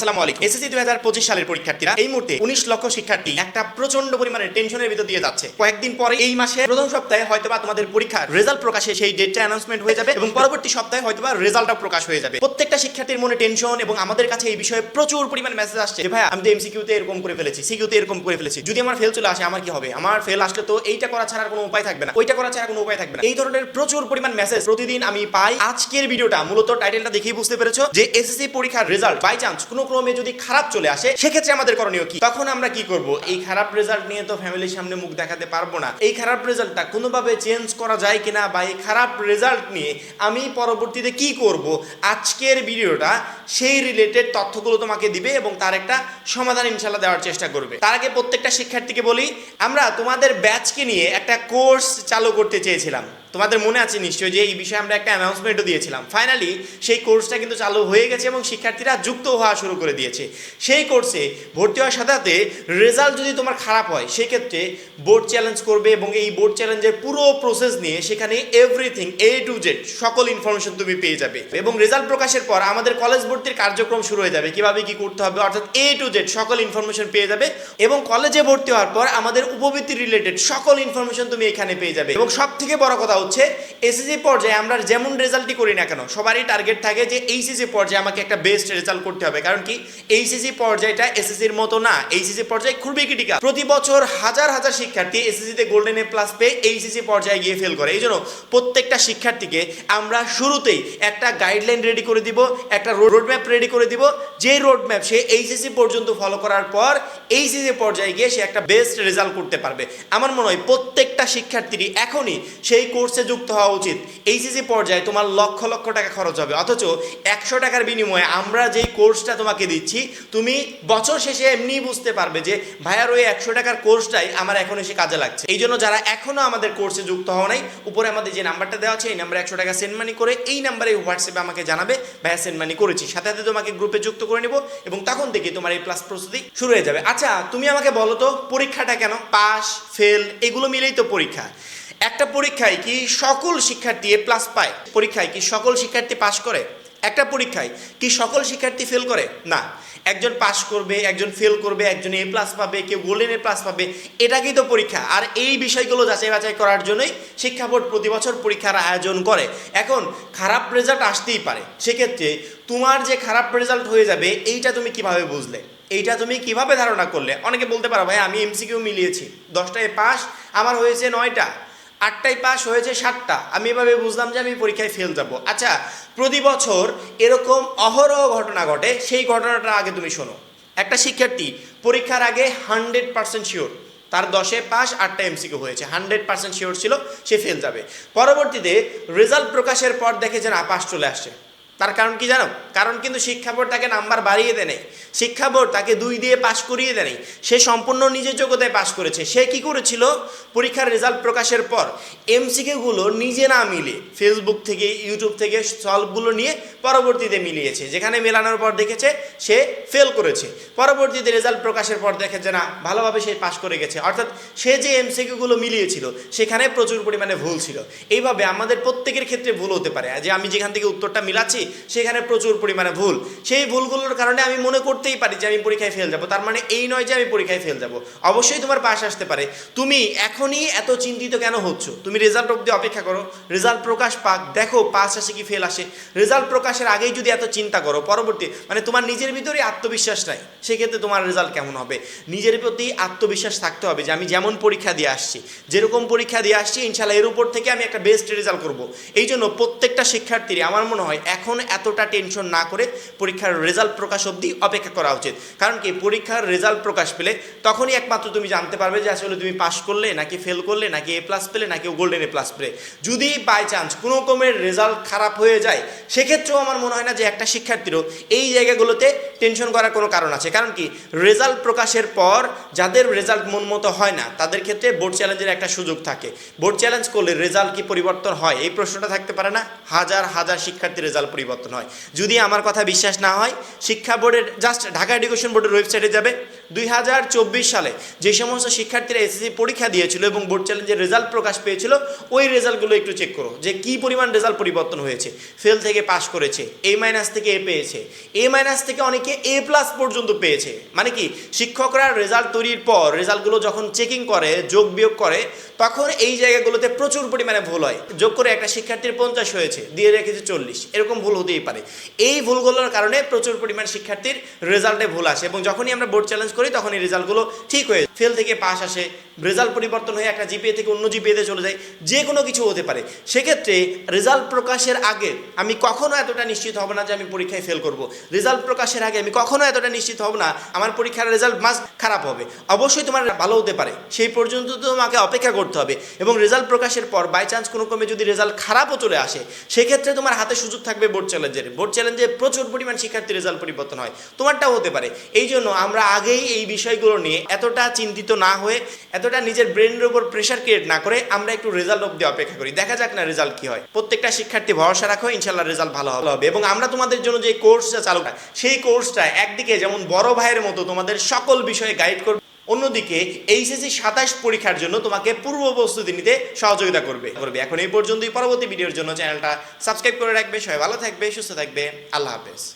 আসসালামু আলাইকুম। এসএসসি দুই হাজার পঁচিশ সালের পরীক্ষার্থীরা এই মুহূর্তে উনিশ লক্ষ শিক্ষার্থী একটা প্রচণ্ড টেনশনের ভিতর দিয়ে যাচ্ছে। কয়েকদিন পরে এই মাসে প্রথম সপ্তাহে হয়তোবা তোমাদের পরীক্ষার রেজাল্ট প্রকাশে সেই ডেটটা অ্যানাউন্সমেন্ট হয়ে যাবে এবং পরবর্তী সপ্তাহে হয়তোবা রেজাল্টটা প্রকাশ হয়ে যাবে। প্রত্যেকটা শিক্ষার্থীর মনে টেনশন এবং আমাদের কাছে এই বিষয়ে প্রচুর মেসেজ আসছে ভাই, আমি তো এমসিকিউতে এরকম করে ফেলেছি সিকিউতে এরকম করে ফেলেছি। যদি আমার ফেল চলে আসে, আমার কি হবে? আমার ফেল আসলে তো এইটা করা ছাড়া কোনো উপায় থাকবে না। ওইটা করা ছাড়া কোনো উপায় থাকবে না। এই ধরনের প্রচুর পরিমাণ মেসেজ প্রতিদিন আমি পাই। আজকের ভিডিওটা মূলত টাইটেলটা দেখেই বুঝতে পেরেছ যে, এসএসসি পরীক্ষার রেজাল্ট বাই চান্স কোনো ক্রমে যদি খারাপ চলে আসে, সেক্ষেত্রে আমাদের করণীয় কি? তখন আমরা কি করব? এই খারাপ রেজাল্ট নিয়ে তো ফ্যামিলির সামনে মুখ দেখাতে পারব না। এই খারাপ রেজাল্টটা কোনোভাবে চেঞ্জ করা যায় কিনা বা এই খারাপ রেজাল্ট নিয়ে আমি পরবর্তীতে কি করব? আজকের ভিডিওটা সেই রিলেটেড তথ্যগুলো তোমাকে দিবে এবং তার একটা সমাধান ইনশাল্লাহ দেওয়ার চেষ্টা করবে। তার আগে প্রত্যেকটা শিক্ষার্থীকে বলি, আমরা তোমাদের ব্যাচকে নিয়ে একটা কোর্স চালু করতে চেয়েছিলাম। তোমাদের মনে আছে নিশ্চয়ই যে এই বিষয়ে আমরা একটা অ্যানাউন্সমেন্টও দিয়েছিলাম। ফাইনালি সেই কোর্সটা কিন্তু চালু হয়ে গেছে এবং শিক্ষার্থীরা যুক্ত হওয়া শুরু করে দিয়েছে। সেই কোর্সে ভর্তি হওয়ার সাথে সাথে রেজাল্ট যদি তোমার খারাপ হয়, সেক্ষেত্রে বোর্ড চ্যালেঞ্জ করবে এবং এই বোর্ড চ্যালেঞ্জের পুরো প্রসেস নিয়ে সেখানে এভরিথিং এ টু জেড সকল ইনফরমেশন তুমি পেয়ে যাবে। এবং রেজাল্ট প্রকাশের পর আমাদের কলেজ ভর্তির কার্যক্রম শুরু হয়ে যাবে। কীভাবে কি করতে হবে? অর্থাৎ এ টু জেড সকল ইনফরমেশন পেয়ে যাবে এবং কলেজে ভর্তি হওয়ার পর আমাদের উপবৃত্তি রিলেটেড সকল ইনফরমেশন তুমি এখানে পেয়ে যাবে। এবং সব থেকে বড় কথা হচ্ছে এসএসসি পর্যায়ে আমরা যেমন রেজাল্টই করি না কেন, সবারই টার্গেট থাকে যে এইচএসসি পর্যায়ে আমাকে একটা বেস্ট রেজাল্ট করতে হবে। কারণ কি? এইচএসসি পর্যায়টা এসএসসির মতো না। এইচএসসি পর্যায়ে খুবই ক্রিটিক্যাল প্রতি বছর হাজার হাজার শিক্ষার্থী এসএসসিতে গোল্ডেন এ প্লাস পেয়ে এইচএসসি পর্যায়ে গিয়ে ফেল করে। এই জন্য প্রত্যেকটা শিক্ষার্থীকে আমরা শুরুতেই একটা গাইডলাইন রেডি করে দিব, একটা রোড ম্যাপ রেডি করে দিব। যে রোড ম্যাপ সে এইচএসসি পর্যন্ত ফলো করার পর এইচএসসি পর্যায়ে গিয়ে সে একটা বেস্ট রেজাল্ট করতে পারবে। আমার মনে হয় প্রত্যেকটা শিক্ষার্থীরই এখনই সেই কোর্সে যুক্ত হওয়া উচিত। এইচএসি পর্যায়ে তোমার লক্ষ লক্ষ টাকা খরচ হবে। অথচ একশো টাকার বিনিময়ে আমরা যেই কোর্সটা তোমাকে দিচ্ছি, তুমি বছর শেষে এমনি বুঝতে পারবে যে ভাইয়ার ওই একশো টাকার কোর্সটাই আমার এখন এসে কাজে লাগছে। এই জন্য যারা এখনও আমাদের কোর্সে যুক্ত হওয়া নাই, উপরে আমাদের যে নাম্বারটা দেওয়া আছে, এই নাম্বারে একশো টাকা সেন্ড মানি করে এই নাম্বারে হোয়াটসঅ্যাপে আমাকে জানাবে, ভাইয়া সেন্ড মানি করেছি। সাথে সাথে তোমাকে গ্রুপে যুক্ত করে নিব এবং তখন থেকে তোমার এই প্লাস প্রস্তুতি শুরু হয়ে যাবে। আচ্ছা তুমি আমাকে বলো তো, পরীক্ষাটা কেন? পাস ফেল এগুলো মিলেই তো পরীক্ষা। একটা পরীক্ষায় কি সকল শিক্ষার্থী এ প্লাস পায়? পরীক্ষায় কি সকল শিক্ষার্থী পাশ করে? একটা পরীক্ষায় কি সকল শিক্ষার্থী ফেল করে? না। একজন পাস করবে, একজন ফেল করবে, একজন এ প্লাস পাবে, কেউ গোল্ডেন এ প্লাস পাবে, এটাকেই তো পরীক্ষা। আর এই বিষয়গুলো যাচাই বাছাই করার জন্যই শিক্ষা বোর্ড প্রতি বছর পরীক্ষার আয়োজন করে। এখন খারাপ রেজাল্ট আসতেই পারে। সেক্ষেত্রে তোমার যে খারাপ রেজাল্ট হয়ে যাবে, এইটা তুমি কীভাবে বুঝলে? এইটা তুমি কীভাবে ধারণা করলে? অনেকে বলতে পারো, ভাই, আমি এমসিকিউ মিলিয়েছি। দশটায় পাস আমার হয়েছে নয়টা। আটটায় পাস হয়েছে সাতটা। আমি এভাবে বুঝলাম যে আমি পরীক্ষায় ফেল যাব। আচ্ছা প্রতি বছর এরকম অহরহ ঘটনা ঘটে, সেই ঘটনাটা আগে তুমি শোনো। একটা শিক্ষার্থী পরীক্ষার আগে হান্ড্রেড পার্সেন্ট শিওর তার দশে পাস আটটা এমসিকে হয়েছে। হান্ড্রেড পার্সেন্ট শিওর ছিল, সে ফেল যাবে। পরবর্তীতে রেজাল্ট প্রকাশের পর দেখে যে না পাস চলে আসছে তার কারণ কি জানো? কারণ কিন্তু শিক্ষা বোর্ড তাকে নাম্বার বাড়িয়ে দেয় নাই। শিক্ষা বোর্ড তাকে দুই দিয়ে পাশ করিয়ে দেয় সে সম্পূর্ণ নিজের যোগ্যতায় পাশ করেছে। সে কি করেছিল? পরীক্ষার রেজাল্ট প্রকাশের পর এমসিকিউগুলো নিজে না মিলে ফেসবুক থেকে ইউটিউব থেকে সলভগুলো নিয়ে পরবর্তীতে মিলিয়েছে। যেখানে মেলানোর পর দেখেছে সে ফেল করেছে। পরবর্তীতে রেজাল্ট প্রকাশের পর দেখেছে না, ভালোভাবে সে পাশ করে গেছে। অর্থাৎ সে যে এমসিকিউগুলো মিলিয়েছিল, সেখানে প্রচুর পরিমাণে ভুল ছিল। এইভাবে আমাদের প্রত্যেকের ক্ষেত্রে ভুল হতে পারে। যে আমি যেখান থেকে উত্তরটা মিলাচ্ছি সেখানে প্রচুর পরিমাণে ভুল। সেই ভুলগুলোর কারণে আমি মনে করতেই পারি যে আমি পরীক্ষায় ফেল যাব। তার মানে এই নয় যে আমি পরীক্ষায় ফেল যাব। অবশ্যই তোমার পাশ আসতে পারে। তুমি এখনই এত চিন্তিত কেন হচ্ছ? তুমি রেজাল্ট অবধি অপেক্ষা করো। রেজাল্ট প্রকাশ পাক, দেখো পাস আসে কি ফেল আসে। রেজাল্ট প্রকাশের আগেই যদি এত চিন্তা করো, পরবর্তী মানে তোমার নিজের ভিতরে আত্মবিশ্বাস নাই। সেক্ষেত্রে তোমার রেজাল্ট কেমন হবে? নিজের প্রতি আত্মবিশ্বাস থাকতে হবে যে আমি যেমন পরীক্ষা দিয়ে আসছি, যেরকম পরীক্ষা দিয়ে আসছি ইনশাল্লাহ এর উপর থেকে আমি একটা বেস্ট রেজাল্ট করব। এই জন্য প্রত্যেকটা শিক্ষার্থীর আমার মনে হয় এখন এতটা টেনশন না করে পরীক্ষার রেজাল্ট প্রকাশ অবধি অপেক্ষা করা উচিত। কারণ কি? পরীক্ষার রেজাল্ট প্রকাশ পেলে তখনই একমাত্র তুমি জানতে পারবে যে আসলে তুমি পাস করলে নাকি ফেল করলে, নাকি এ প্লাস পেলে, নাকি গোল্ডেন এ প্লাস পেলে। যদি বাই চান্স কোনো রকমের রেজাল্ট খারাপ হয়ে যায়, সেক্ষেত্রেও আমার মনে হয় না যে একটা শিক্ষার্থীরও এই জায়গাগুলোতে টেনশন করার কোনো কারণ আছে। কারণ কি? রেজাল্ট প্রকাশের পর যাদের রেজাল্ট মন মতো হয় না, তাদের ক্ষেত্রে বোর্ড চ্যালেঞ্জের একটা সুযোগ থাকে। বোর্ড চ্যালেঞ্জ করলে রেজাল্ট কি পরিবর্তন হয়? এই প্রশ্নটা থাকতে পারে না। হাজার হাজার শিক্ষার্থী রেজাল্ট পরিবর্তন হয়। যদি আমার কথা বিশ্বাস না হয়, শিক্ষা বোর্ডের জাস্ট ঢাকা এডুকেশন বোর্ডের ওয়েবসাইটে যাবে। দুই হাজার চব্বিশ সালে যে সমস্ত শিক্ষার্থীরা এসএসসি পরীক্ষা দিয়েছিল এবং বোর্ড চ্যালেঞ্জের রেজাল্ট প্রকাশ পেয়েছিল, ওই রেজাল্টগুলো একটু চেক করো যে কি পরিমাণ রেজাল্ট পরিবর্তন হয়েছে। ফেল থেকে পাস করেছে এ মাইনাস থেকে এ পেয়েছে। এ মাইনাস থেকে অনেকে এ প্লাস পর্যন্ত পেয়েছে। মানে কি, শিক্ষকরা রেজাল্ট তৈরির পর রেজাল্টগুলো যখন চেকিং করে, যোগ বিয়োগ করে, তখন এই জায়গাগুলোতে প্রচুর পরিমাণে ভুল হয়। যোগ করে একটা শিক্ষার্থীর পঞ্চাশ হয়েছে, দিয়ে রেখেছে চল্লিশ। এরকম ভুল হতেই পারে। এই ভুলগুলোর কারণে প্রচুর পরিমাণ শিক্ষার্থীর রেজাল্টে ভুল আসে এবং যখনই আমরা বোর্ড চ্যালেঞ্জ করি তখন এই রেজাল্টগুলো ঠিক হয়ে ফেল থেকে পাস আসে, রেজাল্ট পরিবর্তন হয়ে একটা জিপিএ থেকে অন্য জিপিএতে চলে যায়, যে কোনো কিছু হতে পারে। সেক্ষেত্রে রেজাল্ট প্রকাশের আগে আমি কখনো এতটা নিশ্চিত হব না যে আমি পরীক্ষায় ফেল করব। রেজাল্ট প্রকাশের আগে আমি কখনো এতটা নিশ্চিত হব না, আমার পরীক্ষার রেজাল্ট মাস খারাপ হবে। অবশ্যই তোমার ভালো হতে পারে, সেই পর্যন্ত তোমাকে অপেক্ষা করতে হবে। এবং রেজাল্ট প্রকাশের পর বাই চান্স কোনো ক্রমে যদি রেজাল্ট খারাপও চলে আসে, সেক্ষেত্রে তোমার হাতে সুযোগ থাকবে বোর্ড চ্যালেঞ্জের বোর্ড চ্যালেঞ্জে প্রচুর পরিমাণ শিক্ষার্থী রেজাল্ট পরিবর্তন হয়। তোমারটাও হতে পারে। এই জন্য আমরা আগেই এই বিষয়গুলো নিয়ে এতটা চিন্তিত না হয়ে, এতটা নিজের ব্রেনের উপর প্রেশার ক্রিয়েট না করে আমরা একটু রেজাল্ট অব্দি অপেক্ষা করি। দেখা যাক না রেজাল্ট কি হয়। প্রত্যেকটা শিক্ষার্থী ভরসা রাখো, ইনশাল্লাহ রেজাল্ট ভালো হবে। এবং আমরা তোমাদের জন্য যে কোর্সটা চালু সেই কোর্সটা একদিকে যেমন বড় ভাইয়ের মতো তোমাদের সকল বিষয়ে গাইড করবে, অন্যদিকে এইচএসসি সাতাশ পরীক্ষার জন্য তোমাকে পূর্ব প্রস্তুতি নিতে সহযোগিতা করবে। করবে। এখন এই পর্যন্তই। পরবর্তী ভিডিওর জন্য চ্যানেলটা সাবস্ক্রাইব করে রাখবে। সবাই ভালো থাকবে, সুস্থ থাকবে। আল্লাহ হাফেজ।